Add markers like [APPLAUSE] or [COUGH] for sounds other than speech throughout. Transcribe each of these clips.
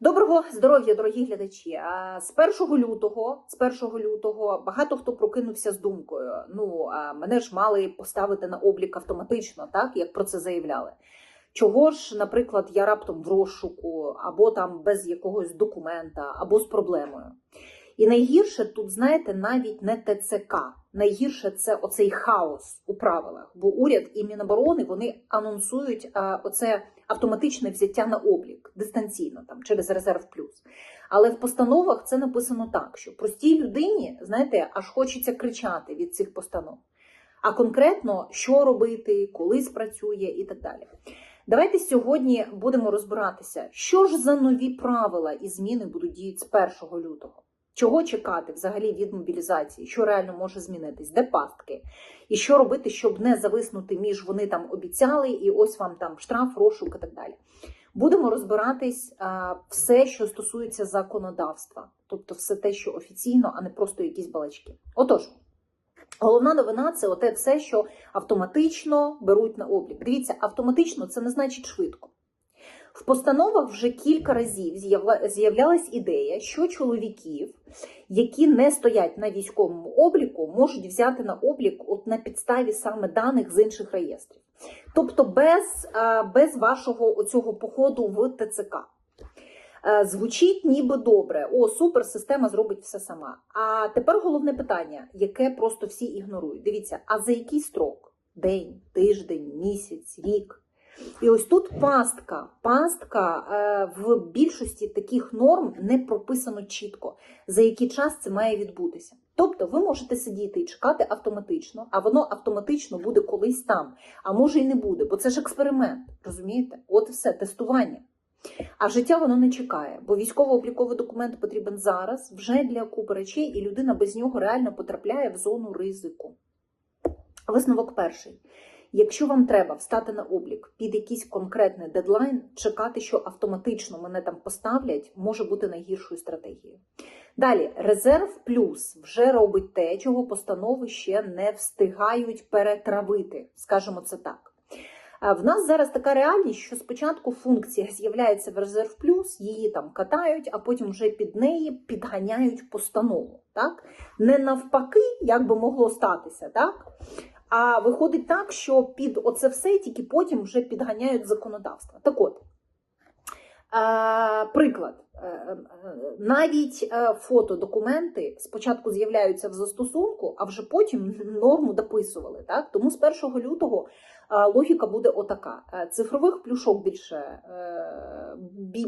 Доброго здоров'я, дорогі глядачі. З 1 лютого, з 1 лютого багато хто прокинувся з думкою. Ну, мене ж мали поставити на облік автоматично, так як про це заявляли. Чого ж, наприклад, я раптом в розшуку, або там без якогось документа, або з проблемою. І найгірше тут, знаєте, навіть не ТЦК. Найгірше це оцей хаос у правилах. Бо уряд і Міноборони вони анонсують оце автоматичне взяття на облік дистанційно, там через резерв плюс. Але в постановах це написано так, що простій людині, знаєте, аж хочеться кричати від цих постанов. А конкретно, що робити, коли спрацює і так далі. Давайте сьогодні будемо розбиратися, що ж за нові правила і зміни будуть діяти з 1 лютого. Чого чекати взагалі від мобілізації, що реально може змінитись, де пастки, і що робити, щоб не зависнути між вони там обіцяли, і ось вам там штраф, розшук і так далі. Будемо розбиратись а, все, що стосується законодавства, тобто все те, що офіційно, а не просто якісь балачки. Отож, головна новина це оте все, що автоматично беруть на облік. Дивіться, автоматично це не значить швидко. В постановах вже кілька разів з'являлась ідея, що чоловіків, які не стоять на військовому обліку, можуть взяти на облік от на підставі саме даних з інших реєстрів. Тобто без, без вашого оцього походу в ТЦК. Е, Звучить ніби добре. О, супер, система зробить все сама. А тепер головне питання, яке просто всі ігнорують. Дивіться, а за який строк? День, тиждень, місяць, рік? І ось тут пастка. Пастка е, в більшості таких норм не прописано чітко, за який час це має відбутися. Тобто ви можете сидіти і чекати автоматично, а воно автоматично буде колись там, а може і не буде, бо це ж експеримент, розумієте? От і все, тестування. А життя воно не чекає, бо військово-обліковий документ потрібен зараз, вже для купи речей, і людина без нього реально потрапляє в зону ризику. Висновок перший. Якщо вам треба встати на облік під якийсь конкретний дедлайн, чекати, що автоматично мене там поставлять, може бути найгіршою стратегією. Далі, резерв плюс вже робить те, чого постанови ще не встигають перетравити, скажімо це так. В нас зараз така реальність, що спочатку функція з'являється в резерв плюс, її там катають, а потім вже під неї підганяють постанову. Так? Не навпаки, як би могло статися, так? А виходить так, що під оце все тільки потім вже підганяють законодавство. Так от, е, приклад. Е, е, Навіть е, фотодокументи спочатку з'являються в застосунку, а вже потім норму дописували. Так? Тому з 1 лютого логіка буде отака: цифрових плюшок більше,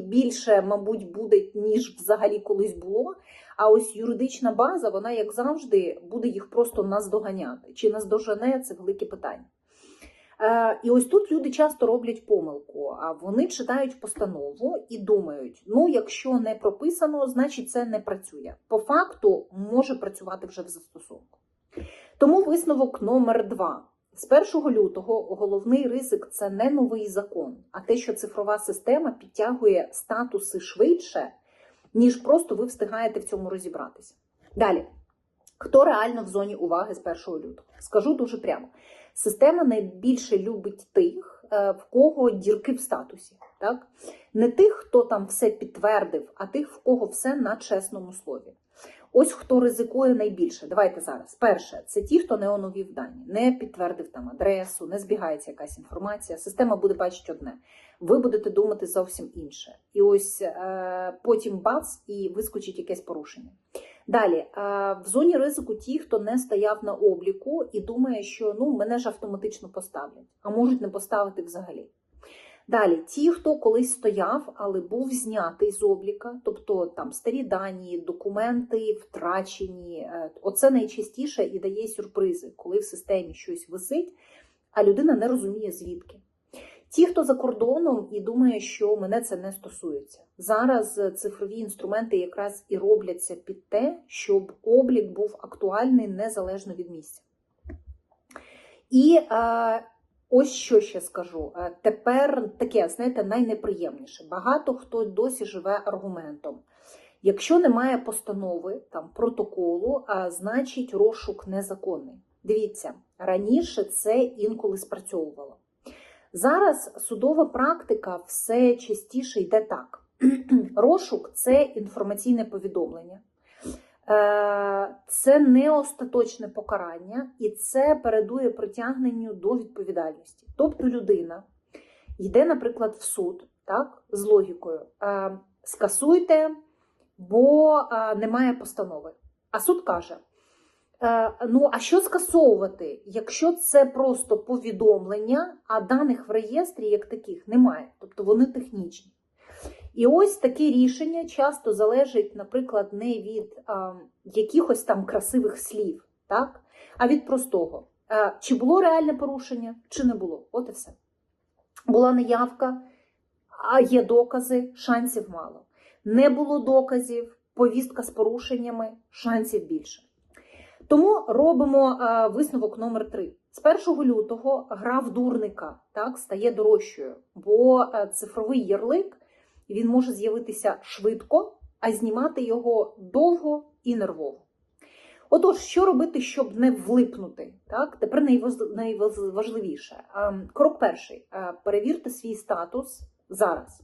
більше, мабуть, буде, ніж взагалі колись було. А ось юридична база, вона, як завжди, буде їх просто наздоганяти. Чи наздожене це велике питання. Е, І ось тут люди часто роблять помилку. А вони читають постанову і думають: ну, якщо не прописано, значить це не працює. По факту може працювати вже в застосунку. Тому висновок номер два. З 1 лютого головний ризик це не новий закон, а те, що цифрова система підтягує статуси швидше, ніж просто ви встигаєте в цьому розібратися. Далі, хто реально в зоні уваги з 1 лютого? Скажу дуже прямо. Система найбільше любить тих, е, в кого дірки в статусі. Так? Не тих, хто там все підтвердив, а тих, в кого все на чесному слові. Ось хто ризикує найбільше. Давайте зараз. Перше, це ті, хто не оновів дані, не підтвердив там адресу, не збігається якась інформація. Система буде бачити одне. Ви будете думати зовсім інше. І ось е, потім бац, і вискочить якесь порушення. Далі, е, в зоні ризику ті, хто не стояв на обліку і думає, що ну мене ж автоматично поставлять, а можуть не поставити взагалі. Далі, ті, хто колись стояв, але був знятий з обліка, тобто там старі дані, документи втрачені. е, Оце найчастіше і дає сюрпризи, коли в системі щось висить, а людина не розуміє звідки. Ті, хто за кордоном і думає, що мене це не стосується. Зараз цифрові інструменти якраз і робляться під те, щоб облік був актуальний незалежно від місця. І е, ось що ще скажу. Е, Тепер таке, знаєте, найнеприємніше. Багато хто досі живе аргументом. Якщо немає постанови, там протоколу, а значить розшук незаконний. Дивіться, раніше це інколи спрацьовувало. Зараз судова практика все частіше йде так. [CLEARS THROAT] Розшук це інформаційне повідомлення. Е, Це не остаточне покарання, і це передує притягненню до відповідальності. Тобто людина йде, наприклад, в суд так, з логікою: е, скасуйте, бо е, немає постанови. А суд каже: ну, а що скасовувати, якщо це просто повідомлення, а даних в реєстрі як таких немає, тобто вони технічні. І ось таке рішення часто залежить, наприклад, не від а, якихось там красивих слів, так? а від простого. А, чи було реальне порушення, чи не було. От і все. Була неявка, а є докази, шансів мало. Не було доказів, повістка з порушеннями, шансів більше. Тому робимо а, висновок номер 3. З 1 лютого гра в дурника так, стає дорожчою, бо а, цифровий ярлик він може з'явитися швидко, а знімати його довго і нервово. Отож, що робити, щоб не влипнути? Так? Тепер найважливіше. Ем, Крок перший: Е, перевірте свій статус зараз.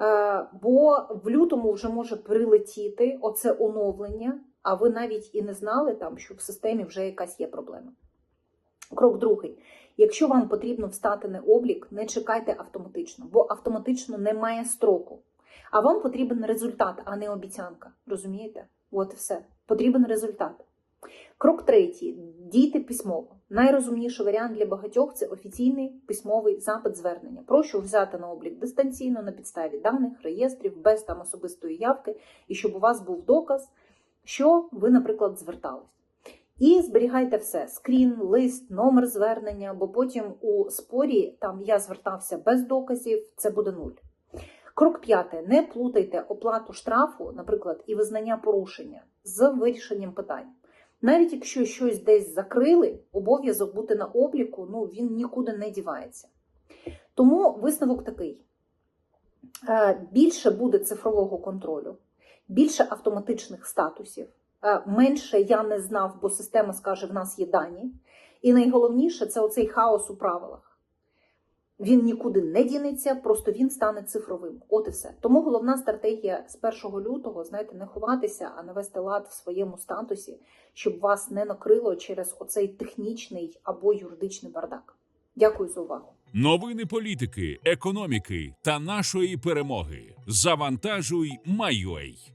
Е, Бо в лютому вже може прилетіти оце оновлення, а ви навіть і не знали, там, що в системі вже якась є проблема. Крок другий. Якщо вам потрібно встати на облік, не чекайте автоматично, бо автоматично немає строку. А вам потрібен результат, а не обіцянка. Розумієте? От і все. Потрібен результат. Крок третій. Дійте письмово. Найрозумніший варіант для багатьох це офіційний письмовий запит звернення. Прошу взяти на облік дистанційно на підставі даних, реєстрів, без там особистої явки, і щоб у вас був доказ, що ви, наприклад, звертались. І зберігайте все: скрін, лист, номер звернення, бо потім у спорі там я звертався без доказів, це буде нуль. Крок п'ятий. Не плутайте оплату штрафу, наприклад, і визнання порушення з вирішенням питань. Навіть якщо щось десь закрили, обов'язок бути на обліку, ну він нікуди не дівається. Тому висновок такий: Е, більше буде цифрового контролю, більше автоматичних статусів. Е, менше я не знав, бо система скаже, в нас є дані. І найголовніше це оцей хаос у правилах. Він нікуди не дінеться, просто він стане цифровим. От і все. Тому головна стратегія з 1 лютого, знаєте, не ховатися, а навести лад в своєму статусі, щоб вас не накрило через оцей технічний або юридичний бардак. Дякую за увагу. Новини політики, економіки та нашої перемоги. Завантажуй, Майой.